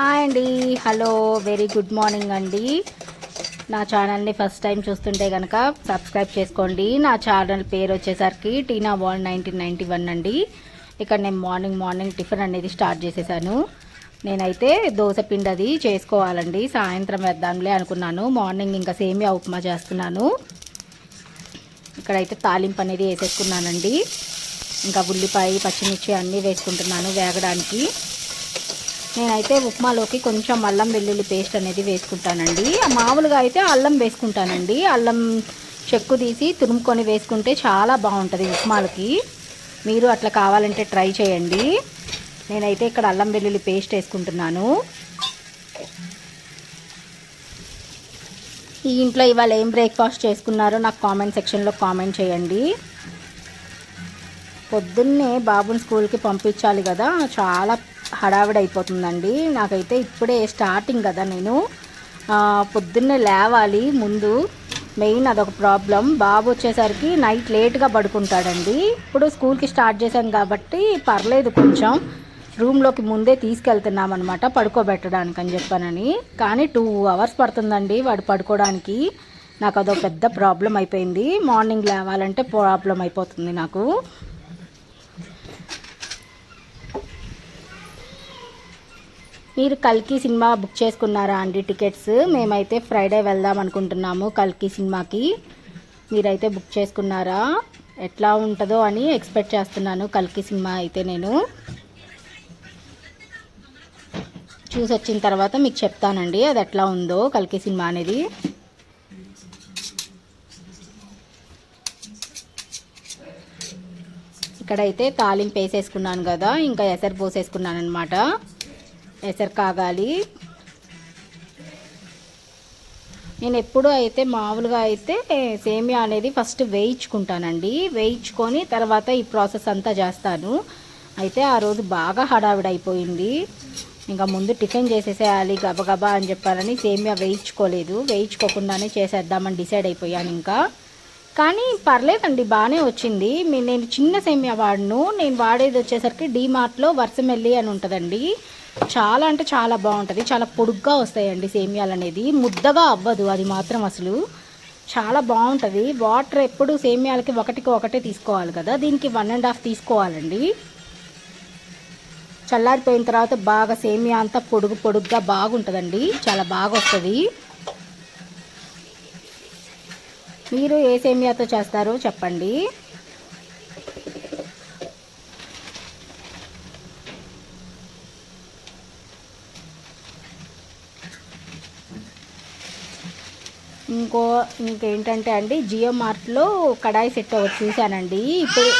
Hi అండి. Hello very good morning అండి. నా ఛానల్ని ఫస్ట్ టైం చూస్తుంటే కనుక సబ్స్క్రైబ్ చేసుకోండి. నా ఛానల్ పేరు వచ్చేసరికి టీనా వాల్ నైన్టీన్ నైంటీ వన్ అండి. ఇక్కడ నేను మార్నింగ్ మార్నింగ్ టిఫిన్ అనేది స్టార్ట్ చేసేసాను. నేనైతే దోశ పిండి అది చేసుకోవాలండి. సాయంత్రం వేద్దాంలే అనుకున్నాను. మార్నింగ్ ఇంకా సేమియా ఉప్మా చేస్తున్నాను. ఇక్కడైతే తాలింపు అనేది వేసేసుకున్నానండి. ఇంకా ఉల్లిపాయ పచ్చిమిర్చి అన్నీ వేసుకుంటున్నాను వేగడానికి. నేనైతే ఉప్మాలోకి కొంచెం అల్లం వెల్లుల్లి పేస్ట్ అనేది వేసుకుంటానండి. మామూలుగా అయితే అల్లం వేసుకుంటానండి. అల్లం చెక్కు తీసి తురుముకొని వేసుకుంటే చాలా బాగుంటుంది ఉప్మాలకి. మీరు అట్లా కావాలంటే ట్రై చేయండి. నేనైతే ఇక్కడ అల్లం వెల్లుల్లి పేస్ట్ వేసుకుంటున్నాను. ఈ ఇంట్లో ఇవాళ ఏం బ్రేక్ఫాస్ట్ చేసుకున్నారో నాకు కామెంట్ సెక్షన్లో కామెంట్ చేయండి. పొద్దున్నే బాబుని స్కూల్కి పంపించాలి కదా. చాలా హడావిడి అయిపోతుందండి. నాకైతే ఇప్పుడే స్టార్టింగ్ కదా నేను. పొద్దున్నే లేవాలి ముందు. మెయిన్ అదొక ప్రాబ్లం. బాబు వచ్చేసరికి నైట్ లేట్గా పడుకుంటాడండి. ఇప్పుడు స్కూల్కి స్టార్ట్ చేశాం కాబట్టి పర్లేదు కొంచెం. రూమ్లోకి ముందే తీసుకెళ్తున్నాం అనమాట పడుకోబెట్టడానికి అని చెప్పానని. కానీ టూ అవర్స్ పడుతుందండి వాడు పడుకోవడానికి నాకు అదో పెద్ద ప్రాబ్లం అయిపోయింది. మార్నింగ్ లేవాలంటే ప్రాబ్లం అయిపోతుంది నాకు. మీరు కల్కి సినిమా బుక్ చేసుకున్నారా అండి టికెట్స్? మేమైతే ఫ్రైడే వెళ్దాం అనుకుంటున్నాము కల్కి సినిమాకి. మీరైతే బుక్ చేసుకున్నారా? ఎట్లా ఉంటుందో అని ఎక్స్పెక్ట్ చేస్తున్నాను కల్కి సినిమా అయితే నేను. చూసి వచ్చిన తర్వాత మీకు చెప్తానండి అది ఎట్లా ఉందో కల్కి సినిమా అనేది. ఇక్కడైతే తాలింపు వేసేసుకున్నాను కదా ఇంకా ఎసరు పోసేసుకున్నాను అనమాట ఎసరు కాగాలి నేను ఎప్పుడూ అయితే మామూలుగా అయితే సేమియా అనేది ఫస్ట్ వేయించుకుంటానండి. వేయించుకొని తర్వాత ఈ ప్రాసెస్ అంతా చేస్తాను. అయితే ఆ రోజు బాగా హడావిడి అయిపోయింది ఇంకా ముందు టిఫిన్ చేసేసేయాలి గబగబా అని చెప్పారని సేమియా వేయించుకోలేదు. వేయించుకోకుండానే చేసేద్దామని డిసైడ్ అయిపోయాను ఇంకా. కానీ పర్లేదండి బాగానే వచ్చింది. నేను చిన్న సేమియా వాడను. నేను వాడేది వచ్చేసరికి డీమార్ట్లో వర్షమెల్లి అని ఉంటుందండి. చాలా అంటే చాలా బాగుంటుంది. చాలా పొడుగ్గా వస్తాయండి సేమియాలు అనేది. ముద్దగా అవ్వదు అది మాత్రం అసలు. చాలా బాగుంటుంది. వాటర్ ఎప్పుడు సేమియాలకి ఒకటికి ఒకటే తీసుకోవాలి కదా. దీనికి వన్ అండ్ హాఫ్ తీసుకోవాలండి. చల్లారిపోయిన తర్వాత బాగా సేమియా అంతా పొడుగు పొడుగ్గా బాగుంటుందండి. చాలా బాగా వస్తుంది. మీరు ఏ సేమియాతో చేస్తారో చెప్పండి. ఇంకో ఇంకేంటంటే అండి జియో మార్ట్లో కడాయి సెట్ ఒకటి చూశానండి. ఇప్పుడు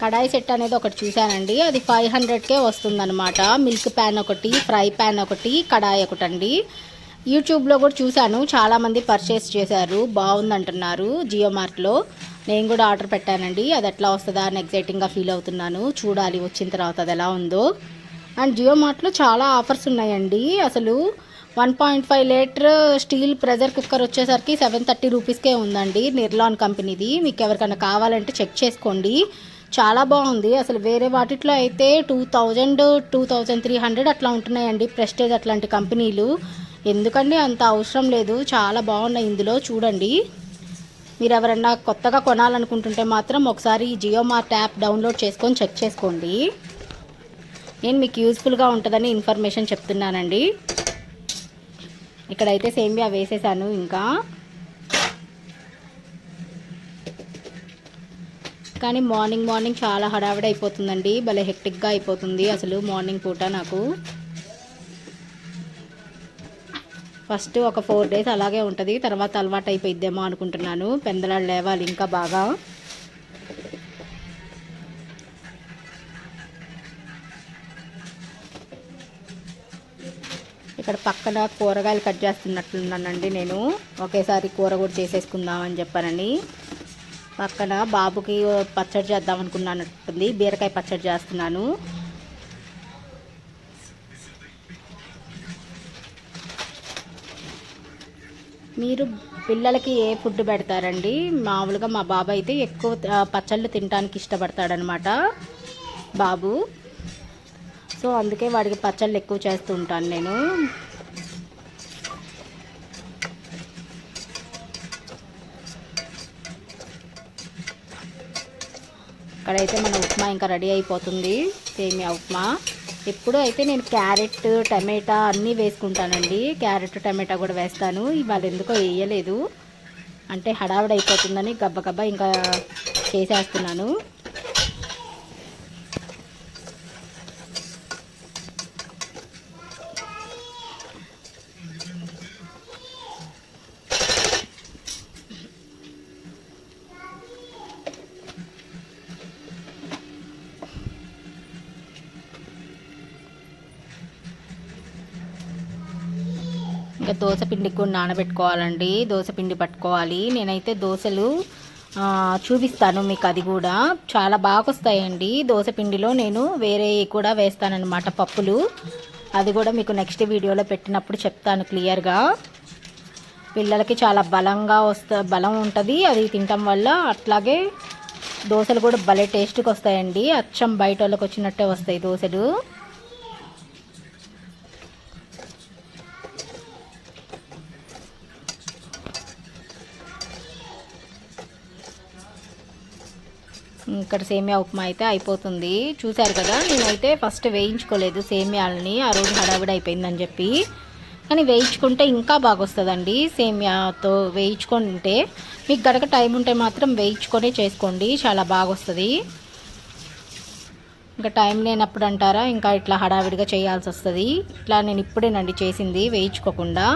కడాయి సెట్ అనేది ఒకటి చూశానండి. అది ఫైవ్ హండ్రెడ్కే వస్తుందన్నమాట. మిల్క్ ప్యాన్ ఒకటి ఫ్రై ప్యాన్ ఒకటి కడాయి ఒకటి అండి యూట్యూబ్లో కూడా చూశాను. చాలామంది పర్చేస్ చేశారు. బాగుందంటున్నారు జియో మార్ట్లో నేను కూడా ఆర్డర్ పెట్టానండి. అది ఎట్లా వస్తుందా అని ఎగ్జైటింగ్గా ఫీల్ అవుతున్నాను. చూడాలి వచ్చిన తర్వాత అది ఎలా ఉందో. అండ్ జియో మార్ట్లో చాలా ఆఫర్స్ ఉన్నాయండి. అసలు one point five litre steel pressure cooker వచ్చేసరికి సెవెన్ థర్టీ రూపీస్కే ఉందండి నిర్లాన్ కంపెనీది. మీకు ఎవరికైనా కావాలంటే చెక్ చేసుకోండి. చాలా బాగుంది. అసలు వేరే వాటిట్లో అయితే two thousand two thousand three hundred అట్లా ఉంటున్నాయండి ప్రెస్టేజ్ అట్లాంటి కంపెనీలు. ఎందుకండి అంత అవసరం లేదు. చాలా బాగున్నాయి ఇందులో. చూడండి. మీరు ఎవరన్నా కొత్తగా కొనాలనుకుంటుంటే మాత్రం ఒకసారి జియో మార్ట్ యాప్ డౌన్లోడ్ చేసుకొని చెక్ చేసుకోండి. నేను మీకు యూస్ఫుల్గా ఉంటుందని ఇన్ఫర్మేషన్ చెప్తున్నానండి. ఇక్కడైతే సేమియా వేసేసాను ఇంకా. కానీ మార్నింగ్ మార్నింగ్ చాలా హడావిడి అయిపోతుందండి. భలే హెక్టిక్గా అయిపోతుంది అసలు మార్నింగ్ పూట నాకు. ఫస్ట్ ఒక ఫోర్ డేస్ అలాగే ఉంటుంది. తర్వాత అలవాటు అయిపోయిద్దేమో అనుకుంటున్నాను. పెందలాడు లేవాలి ఇంకా బాగా. ఇక్కడ పక్కన కూరగాయలు కట్ చేస్తున్నట్లున్నానండి నేను. ఒకేసారి కూర కూడా చేసేసుకుందామని చెప్పానండి పక్కన బాబుకి పచ్చడి చేద్దాం అనుకున్నానట్టుంది బీరకాయ పచ్చడి చేస్తున్నాను. మీరు పిల్లలకి ఏ ఫుడ్ పెడతారండి? మామూలుగా మా బాబు అయితే ఎక్కువ పచ్చళ్ళు తినడానికి ఇష్టపడతాడనమాట. బాబు. సో అందుకే వాడికి పచ్చళ్ళు ఎక్కువ చేస్తూ ఉంటాను నేను. ఇక్కడైతే మన ఉప్మా ఇంకా రెడీ అయిపోతుంది సేమియా ఉప్మా. ఎప్పుడు అయితే నేను క్యారెట్ టమాటా అన్నీ వేసుకుంటానండి. క్యారెట్ టమాటా కూడా వేస్తాను. ఇవాళ ఎందుకో వేయలేదు. అంటే హడావిడి అయిపోతుందని గబ్బగబ్బా ఇంకా చేసేస్తున్నాను. ఇంకా దోశ పిండికి కూడా నానబెట్టుకోవాలండి. దోశ పిండి పట్టుకోవాలి. నేనైతే దోశలు చూపిస్తాను మీకు అది కూడా. చాలా బాగా వస్తాయండి దోశ పిండిలో నేను వేరే కూడా వేస్తానన్నమాట పప్పులు. అది కూడా మీకు నెక్స్ట్ వీడియోలో పెట్టినప్పుడు చెప్తాను క్లియర్గా. పిల్లలకి చాలా బలంగా వస్తా బలం ఉంటుంది. అది తినటం వల్ల అట్లాగే దోశలు కూడా భలే టేస్ట్కి వస్తాయండి అచ్చం బయట వాళ్ళకి వచ్చినట్టే వస్తాయి దోశలు. ఇక్కడ సేమియా ఉప్మా అయితే అయిపోతుంది. చూశారు కదా నేనైతే ఫస్ట్ వేయించుకోలేదు సేమియాలని ఆ రోజు హడావిడి అయిపోయిందని చెప్పి. కానీ వేయించుకుంటే ఇంకా బాగా వస్తుందండి సేమియాతో వేయించుకుంటే. మీకు గడక టైం ఉంటే మాత్రం వేయించుకొని చేసుకోండి చాలా బాగా వస్తుంది ఇంకా టైం లేనప్పుడు అంటారా ఇంకా ఇట్లా హడావిడిగా చేయాల్సి వస్తుంది ఇట్లా నేను ఇప్పుడేనండి చేసింది వేయించుకోకుండా.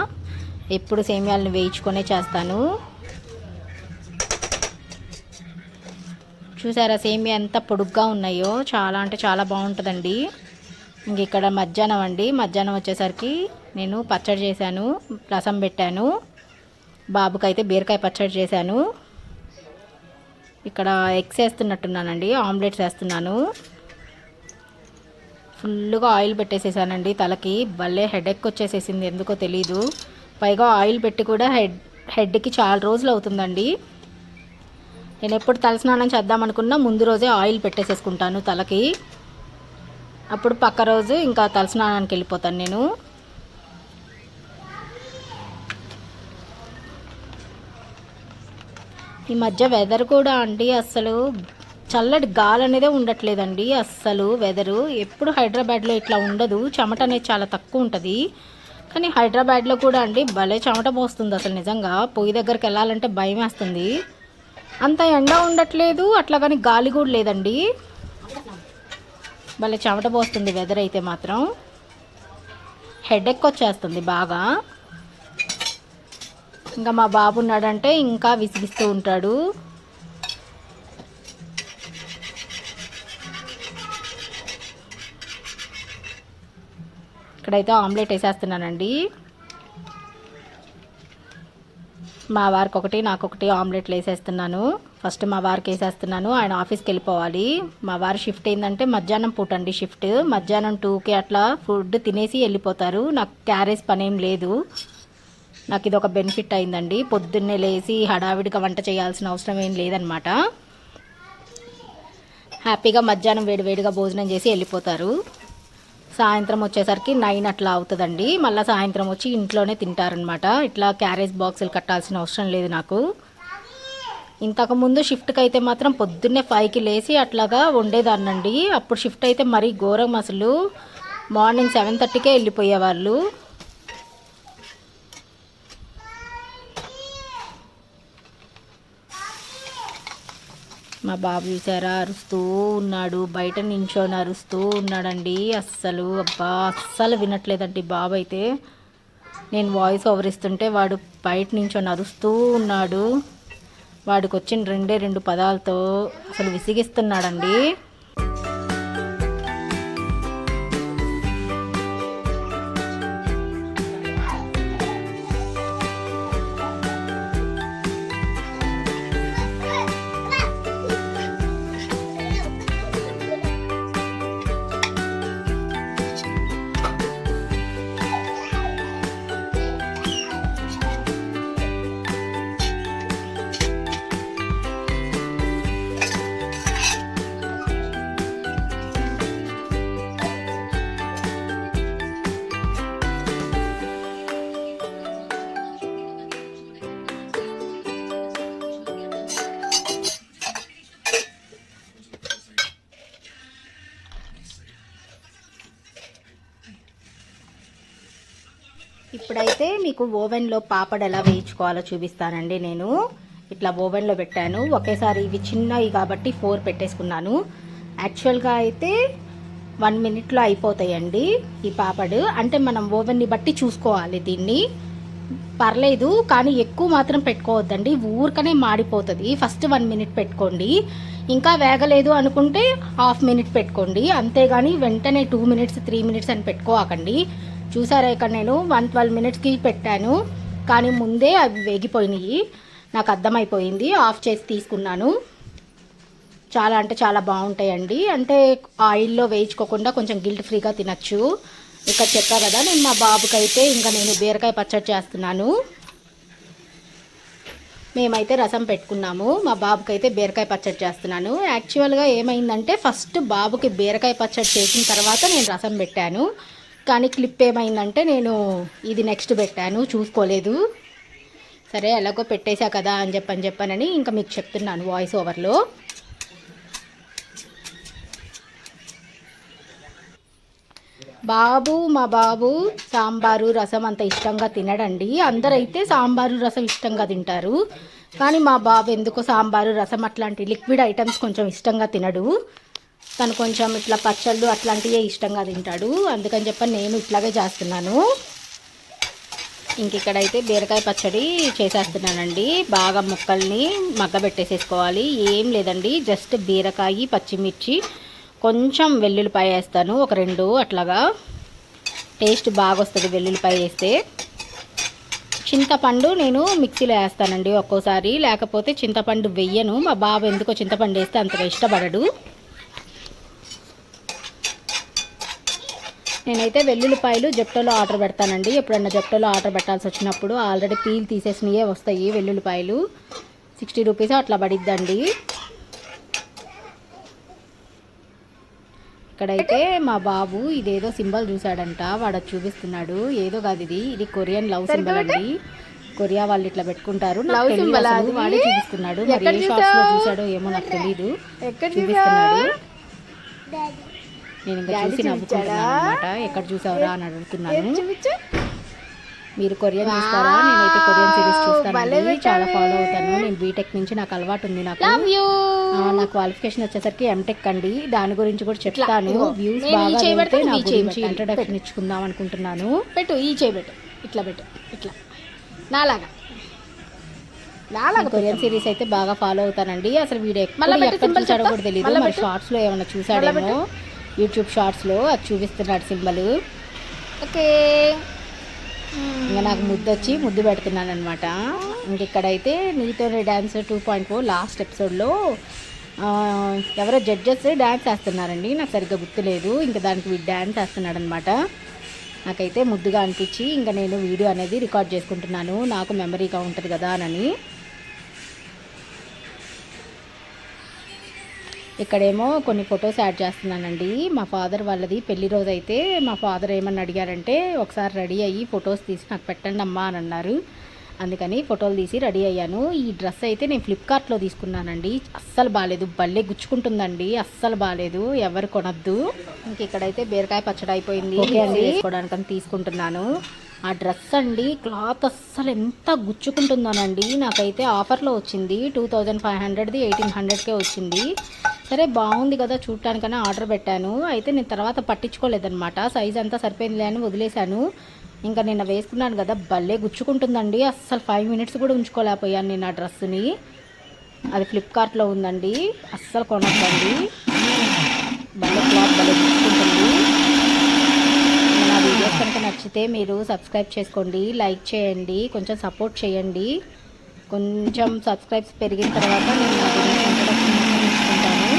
ఎప్పుడు సేమియాలను వేయించుకొనే చేస్తాను. చూసారా సేమియా ఎంత పొడుగ్గా ఉన్నాయో. చాలా అంటే చాలా బాగుంటుందండి. ఇంక ఇక్కడ మధ్యాహ్నం అండి. మధ్యాహ్నం వచ్చేసరికి నేను పచ్చడి చేశాను రసం పెట్టాను. బాబుకైతే బీరకాయ పచ్చడి చేశాను. ఇక్కడ ఎగ్స్ వేస్తున్నట్టున్నానండి ఆమ్లెట్స్ వేస్తున్నాను. ఫుల్గా ఆయిల్ పెట్టేసేసానండి తలకి. భలే హెడెక్ వచ్చేసేసింది ఎందుకో తెలీదు. పైగా ఆయిల్ పెట్టి కూడా హెడ్ హెడ్కి చాలా రోజులు అవుతుందండి. నేను ఎప్పుడు తలస్నానం చేద్దాం అనుకున్నా ముందు రోజే ఆయిల్ పెట్టేసేసుకుంటాను తలకి. అప్పుడు పక్క రోజు ఇంకా తలస్నానానికి వెళ్ళిపోతాను నేను. ఈ మధ్య వెదర్ కూడా అండి అస్సలు చల్లటి గాలి అనేదే ఉండట్లేదండి అస్సలు వెదరు ఎప్పుడు హైదరాబాద్లో ఇట్లా ఉండదు చెమట అనేది చాలా తక్కువ ఉంటుంది. కానీ హైదరాబాద్లో కూడా అండి భలే చెమట పోస్తుంది అసలు నిజంగా. పొయ్యి దగ్గరికి వెళ్ళాలంటే భయం వేస్తుంది. అంత ఎండ ఉండట్లేదు అట్లా కానీ గాలి కూడా లేదండి. భలే చెమట పోస్తుంది వెదర్ అయితే మాత్రం. హెడ్ ఎక్ వచ్చేస్తుంది బాగా. ఇంకా మా బాబు ఉన్నాడంటే ఇంకా విసిగిస్తూ ఉంటాడు. ఇక్కడైతే ఆమ్లెట్ వేసేస్తున్నానండి. మా వారికి ఒకటి నాకు ఒకటి ఆమ్లెట్లు వేసేస్తున్నాను. ఫస్ట్ మా వారికి వేసేస్తున్నాను. ఆయన ఆఫీస్కి వెళ్ళిపోవాలి. మా వారి షిఫ్ట్ ఏంటంటే మధ్యాహ్నం పూట అండి షిఫ్ట్ మధ్యాహ్నం టూకి అట్లా ఫుడ్ తినేసి వెళ్ళిపోతారు. నాకు క్యారేజ్ పని ఏం లేదు. నాకు ఇది ఒక బెనిఫిట్ అయిందండి. పొద్దున్నే లేచి హడావిడిగా వంట చేయాల్సిన అవసరం ఏం లేదనమాట హ్యాపీగా మధ్యాహ్నం వేడివేడిగా భోజనం చేసి వెళ్ళిపోతారు. సాయంత్రం వచ్చేసరికి నైన్ అట్లా అవుతుందండి. మళ్ళీ సాయంత్రం వచ్చి ఇంట్లోనే తింటారనమాట ఇట్లా క్యారేజ్ బాక్సులు కట్టాల్సిన అవసరం లేదు నాకు. ఇంతకుముందు షిఫ్ట్కి అయితే మాత్రం పొద్దున్నే ఫైవ్కి లేచి అట్లాగా వండేదాన్నండి. అప్పుడు షిఫ్ట్ అయితే మరీ ఘోరం అసలు. మార్నింగ్ సెవెన్ థర్టీకే వెళ్ళిపోయేవాళ్ళు. మా బాబు చూసారా? అరుస్తూ ఉన్నాడు. బయట నించొని అరుస్తూ ఉన్నాడండి. అస్సలు అబ్బా అస్సలు వినట్లేదండి బాబు అయితే. నేను వాయిస్ ఓవర్ ఇస్తుంటే వాడు బయట నించొని అరుస్తూ ఉన్నాడు. వాడికి వచ్చిన రెండే రెండు పదాలతో అసలు విసిగిస్తున్నాడండి. ఇప్పుడైతే మీకు ఓవెన్లో పాపడ్ ఎలా వేయించుకోవాలో చూపిస్తానండి నేను. ఇట్లా ఓవెన్లో పెట్టాను. ఒకేసారి ఇవి చిన్నవి కాబట్టి ఫోర్ పెట్టేసుకున్నాను. యాక్చువల్గా అయితే వన్ మినిట్లో అయిపోతాయండి ఈ పాపడ్. అంటే మనం ఓవెన్ని బట్టి చూసుకోవాలి దీన్ని. పర్లేదు కానీ ఎక్కువ మాత్రం పెట్టుకోవద్దండి. ఊరికనే మాడిపోతుంది. ఫస్ట్ వన్ మినిట్ పెట్టుకోండి. ఇంకా వేగలేదు అనుకుంటే హాఫ్ మినిట్ పెట్టుకోండి. అంతేగాని వెంటనే టూ మినిట్స్ త్రీ మినిట్స్ అని పెట్టుకోకండి. చూసారా ఇక్కడ నేను వన్ ట్వెల్వ్ మినిట్స్కి పెట్టాను కానీ ముందే అవి వేగిపోయినాయి. నాకు అర్థమైపోయింది ఆఫ్ చేసి తీసుకున్నాను. చాలా అంటే చాలా బాగుంటాయండి. అంటే ఆయిల్లో వేయించుకోకుండా కొంచెం గిల్ట్ ఫ్రీగా తినచ్చు. ఇక్కడ చెప్పా కదా నేను మా బాబుకి అయితే ఇంకా నేను బీరకాయ పచ్చడి చేస్తున్నాను. మేమైతే రసం పెట్టుకున్నాము మా బాబుకి అయితే బీరకాయ పచ్చడి చేస్తున్నాను. యాక్చువల్గా ఏమైందంటే ఫస్ట్ బాబుకి బీరకాయ పచ్చడి చేసిన తర్వాత నేను రసం పెట్టాను. కానీ క్లిప్ ఏమైందంటే నేను ఇది నెక్స్ట్ పెట్టాను చూసుకోలేదు. సరే ఎలాగో పెట్టేశా కదా అని చెప్పని చెప్పానని ఇంకా మీకు చెప్తున్నాను వాయిస్ ఓవర్లో బాబు మా బాబు సాంబారు రసం అంత ఇష్టంగా తినడండి. అందరైతే సాంబారు రసం ఇష్టంగా తింటారు. కానీ మా బాబు ఎందుకో సాంబారు రసం అట్లాంటి లిక్విడ్ ఐటమ్స్ కొంచెం ఇష్టంగా తినడు. తను కొంచెం ఇట్లా పచ్చళ్ళు అట్లాంటివే ఇష్టంగా తింటాడు. అందుకని చెప్పి నేను ఇట్లాగే చేస్తున్నాను. ఇంక ఇక్కడైతే బీరకాయ పచ్చడి చేసేస్తున్నానండి. బాగా ముక్కల్ని మగ్గబెట్టేసేసుకోవాలి. ఏం లేదండి జస్ట్ బీరకాయ పచ్చిమిర్చి కొంచెం వెల్లుల్లిపాయ వేస్తాను. ఒక రెండు అట్లాగా. టేస్ట్ బాగా వస్తుంది వెల్లుల్లిపాయ వేస్తే. చింతపండు నేను మిక్సీలో వేస్తానండి ఒక్కోసారి. లేకపోతే చింతపండు వెయ్యను మా బాబు ఎందుకో చింతపండు వేస్తే అంతగా ఇష్టపడడు. నేనైతే వెల్లుల్లిపాయలు జెప్టోలో ఆర్డర్ పెడతానండి. ఎప్పుడన్నా జెప్టోలో ఆర్డర్ పెట్టాల్సి వచ్చినప్పుడు ఆల్రెడీ పీల్ తీసేసినవే వస్తాయి వెల్లుల్లిపాయలు. సిక్స్టీ రూపీస్ అట్లా పడిద్దండి. ఇక్కడైతే మా బాబు ఇదేదో సింబల్ చూసాడంట వాడు చూపిస్తున్నాడు. ఏదో కాదు ఇది. ఇది కొరియన్ లవ్ సింబల్ అండి. కొరియా వాళ్ళు ఇట్లా పెట్టుకుంటారు. నాకు? వాడే చూపిస్తున్నాడు. మరి ఏ లో? చూసాడో ఏమో నాకు తెలియదు చూపిస్తున్నాడు. నేను ఇంకా చూసి నవ్వుకుంటున్నాను అనమాట ఎక్కడ చూసావురా అని అడుగుతున్నాను. మీరు కొరియన్ చూస్తారా? నేనైతే కొరియన్ సిరీస్ చూస్తానండి. చాలా. ఫాలో అవుతాను. నేను బీటెక్ నుంచి నాకు అలవాటు ఉంది నాకు. నా క్వాలిఫికేషన్ వచ్చేసరికి ఎంటెక్ అండి. దాని గురించి కూడా చెప్తాను. వ్యూస్ బాగా నా గురించి. ఇంట్రడక్షన్ ఇచ్చుకుందాం అనుకుంటున్నాను. పెట్టు ఈ చేయి పెట్టు. ఇట్లా పెట్టు. ఇట్లా. నాలాగా. కొరియన్. సిరీస్ అయితే బాగా ఫాలో అవుతానండి. అసలు వీడియో ఎక్కడ చూసాడో. కూడా తెలియదు మరి. షార్ట్స్లో ఏమైనా చూసాడేమో యూట్యూబ్ షార్ట్స్లో అది చూపిస్తున్నాడు సింబల్. ఓకే. ఇంకా నాకు ముద్దు వచ్చి ముద్దు పెడుతున్నాను అనమాట ఇంక ఇక్కడైతే నీతోనే dance two point four last ఎపిసోడ్లో ఎవరో జడ్జెస్ డ్యాన్స్ వేస్తున్నారండి. నాకు సరిగ్గా గుర్తులేదు. ఇంకా దానికి వీడు డ్యాన్స్ వేస్తున్నాడు అనమాట నాకైతే ముద్దుగా అనిపించి ఇంకా నేను వీడియో అనేది రికార్డ్ చేసుకుంటున్నాను. నాకు మెమరీగా ఉంటుంది కదా అని. ఇక్కడేమో కొన్ని ఫొటోస్ యాడ్ చేస్తున్నానండి. మా ఫాదర్ వాళ్ళది పెళ్ళి రోజు అయితే మా ఫాదర్ ఏమని అడిగారంటే ఒకసారి రెడీ అయ్యి ఫొటోస్ తీసి నాకు పెట్టండి అమ్మా అని అన్నారు. అందుకని ఫోటోలు తీసి రెడీ అయ్యాను. ఈ డ్రెస్ అయితే నేను ఫ్లిప్కార్ట్లో తీసుకున్నానండి. అస్సలు బాగాలేదు భలే గుచ్చుకుంటుందండి. అస్సలు బాగాలేదు ఎవరు కొనద్దు. ఇంక ఇక్కడైతే బీరకాయ పచ్చడి అయిపోయింది. వేసుకోవడానికని తీసుకుంటున్నాను. ఆ డ్రెస్ అండి క్లాత్ అస్సలు ఎంత గుచ్చుకుంటుందోనండి. నాకైతే ఆఫర్లో వచ్చింది. టూ థౌజండ్ ఫైవ్ హండ్రెడ్ది ఎయిటీన్ హండ్రెడ్కే వచ్చింది. సరే బాగుంది కదా చూడటానికనే ఆర్డర్ పెట్టాను. అయితే నేను తర్వాత పట్టించుకోలేదన్నమాట. సైజ్ అంతా సరిపోయిందిలే అని వదిలేశాను. ఇంకా నిన్న వేసుకున్నాను కదా భలే గుచ్చుకుంటుందండి. అస్సలు ఫైవ్ మినిట్స్ కూడా ఉంచుకోలేకపోయాను నేను ఆ డ్రెస్సుని. అది ఫ్లిప్కార్ట్లో ఉందండి. అస్సలు కొనొద్దండి. భలే క్లాత్ భలే గుచ్చుకుంటుంది. నా వీడియోస్ కనుక నచ్చితే మీరు సబ్స్క్రైబ్ చేసుకోండి లైక్ చేయండి కొంచెం సపోర్ట్ చేయండి. కొంచెం సబ్స్క్రైబ్స్ పెరిగిన తర్వాత నేను నా గురించి ఇంట్రడక్షన్ మొత్తం ఇచ్చుకుంటాను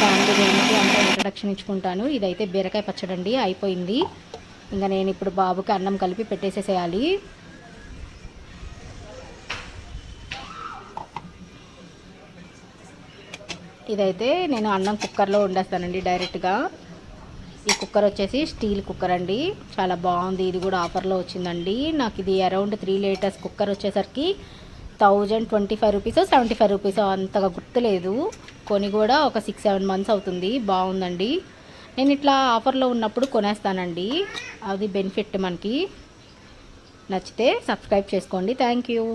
మా ఫ్యామిలీ గురించి అంతా ఇంట్రడక్షన్ ఇచ్చుకుంటాను. ఇదైతే బీరకాయ పచ్చడి అండి అయిపోయింది. ఇంకా నేను ఇప్పుడు బాబుకి అన్నం కలిపి పెట్టేసేసేయాలి. ఇదైతే నేను అన్నం కుక్కర్లో వండేస్తానండి డైరెక్ట్గా. ఈ కుక్కర్ వచ్చేసి స్టీల్ కుక్కర్ అండి. చాలా బాగుంది. ఇది కూడా ఆఫర్లో వచ్చిందండి. నాకు ఇది అరౌండ్ త్రీ లీటర్స్ కుక్కర్ వచ్చేసరికి thousand twenty five rupees seventy five rupees అంతగా గుర్తులేదు. కొని కూడా ఒక సిక్స్ సెవెన్ మంత్స్ అవుతుంది. బాగుందండి. నేను ఇట్లా ఆఫర్లో ఉన్నప్పుడు కొనేస్తానండి. అది బెనిఫిట్ మనకి. నచ్చితే సబ్స్క్రైబ్ చేసుకోండి. Thank you.